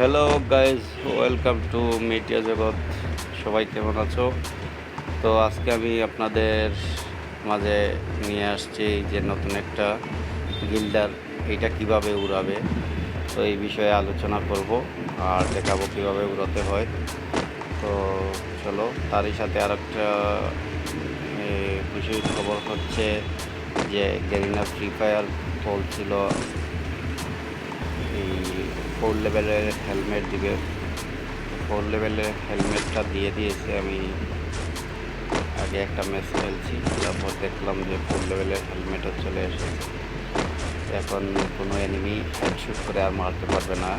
Hello guys welcome to media জগৎ সবাই কেমন আছো? তো আজকে আমি আপনাদের মাঝে নিয়ে আসছি যে নতুন একটা গিল্ডার এটা কীভাবে উড়াবে? তো এই বিষয়ে আলোচনা করব আর দেখাবো কীভাবে উড়াতে হয়। তো চলো, তারই সাথে আর একটা খুশির খবর হচ্ছে যে গেরিনা ফ্রি ফায়ার বলছিল, এই ফোর লেভেলের হেলমেট দিবে। ফোর লেভেলের হেলমেটটা দিয়ে দিয়েছে আমি। আগে একটা ম্যাচ খেলছি, তারপর দেখলাম যে ফোর লেভেলের হেলমেটও চলে এসেছে। এখন কোনো এনিমি হেডশুট করে আর মারতে পারবে না।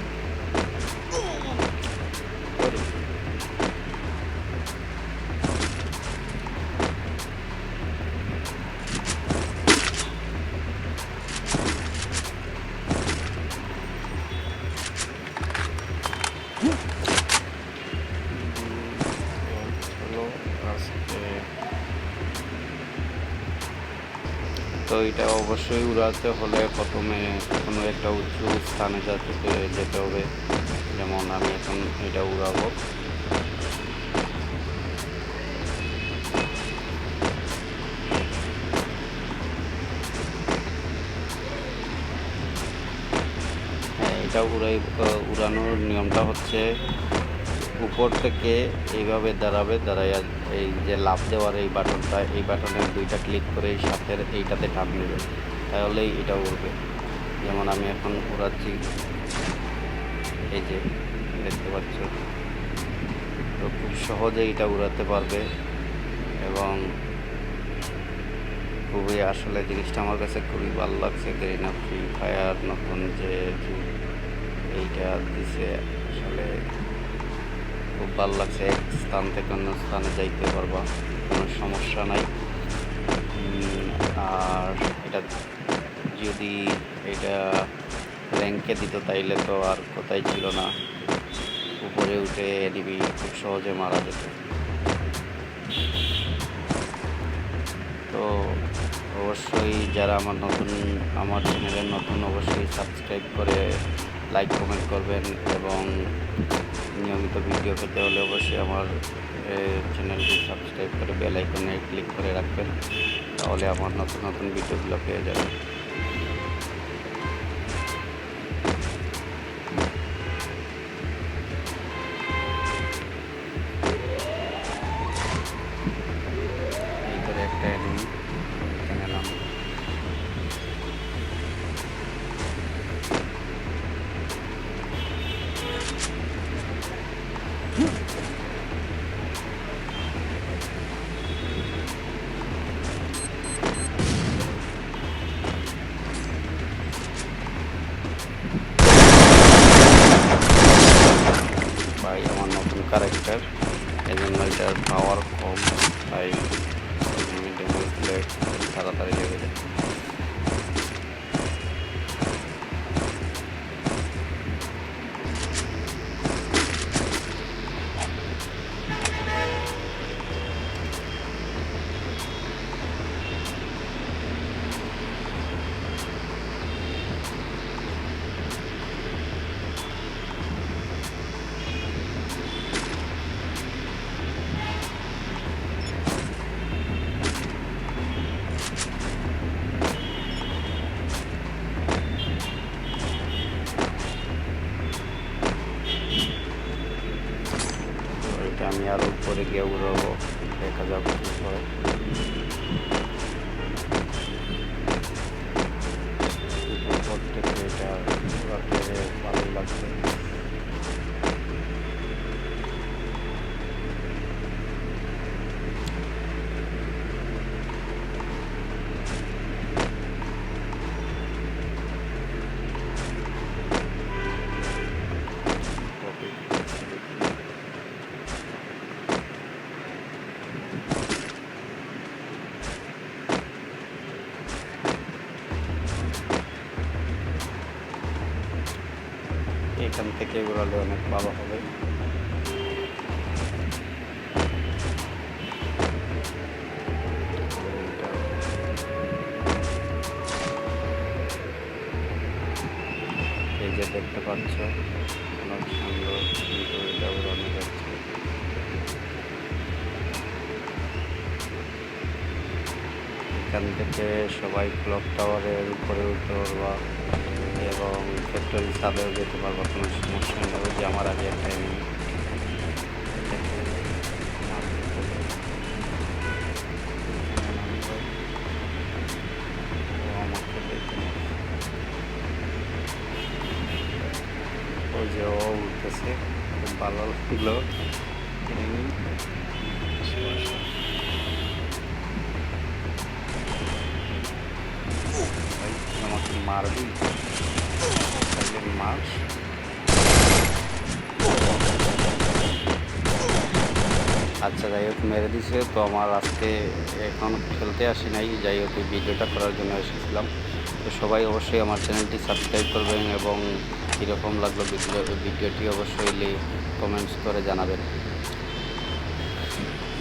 তো এটা অবশ্যই উড়াতে হলে প্রথমে কোনো একটা উঁচু স্থানে যাতে যেতে হবে। যেমন আমি এখন এটা উড়াবো। হ্যাঁ এটা উড়াই উড়ানোর নিয়মটা হচ্ছে উপর থেকে এইভাবে দাঁড়াবে, দাঁড়াইয়া এই যে লাভ দেওয়ার এই বাটনটা, এই বাটনের দুইটা ক্লিক করে সাথের এইটাতে টান দেবে। তাহলেই এটা উড়বে। যেমন আমি এখন উড়াচ্ছি, এই যে দেখতে পাচ্ছ। তো খুব সহজে এটা উড়াতে পারবে এবং খুবই আসলে জিনিসটা আমার কাছে খুবই ভালো লাগছে গেরিনা ফ্রি ফায়ার নতুন যে এইটা দিছে, আসলে খুব ভালো লাগছে। এক স্থান থেকে অন্য স্থানে যাইতে পারবা, কোনো সমস্যা নাই। আর এটা যদি এটা র্যাঙ্কে দিত তাইলে তো আর কোথায় ছিল না। উপরে উঠে এনিমি খুব সহজে মারা যেত। তো অবশ্যই যারা আমার নতুন, আমার চ্যানেলের নতুন, অবশ্যই সাবস্ক্রাইব করে লাইক কমেন্ট করবেন এবং নিয়মিত ভিডিও পেতে হলে অবশ্যই আমার চ্যানেলটি সাবস্ক্রাইব করে বেল আইকনে ক্লিক করে রাখবেন, তাহলে আমার নতুন নতুন ভিডিওগুলো পেয়ে যাবেন। ক্যারেক্টার এই এটার পাওয়ার কম তাই ড্যামেজ তাড়াতাড়ি লেগে যায়। তো এটা আমি আরও উপরে গিয়ে উড়াবো এখান থেকে উড়ালে অনেক ভালো হবে। এই যে দেখতে পাচ্ছ, অনেক সুন্দর কিন্তু এটা যাচ্ছে। এখান থেকে সবাই ক্লক টাওয়ারের উপরে উঠতে পারবা এবং ফ্যাক্টরি ছাদেও যেতে পারবা কোনো সমস্যা নেই যে আমার আগে একটা যে ও উঠতেছে, খুব ভালো লাগল। আমাকে মারবি? আচ্ছা যাই হোক, মেরে দিছে তো আমার আজকে এখন খেলতে আসি নাই। যাই হোক, এই ভিডিওটা করার জন্য এসেছিলাম। তো সবাই অবশ্যই আমার চ্যানেলটি সাবস্ক্রাইব করবেন এবং কীরকম লাগল ভিডিও ভিডিওটি অবশ্যই কমেন্টস করে জানাবেন।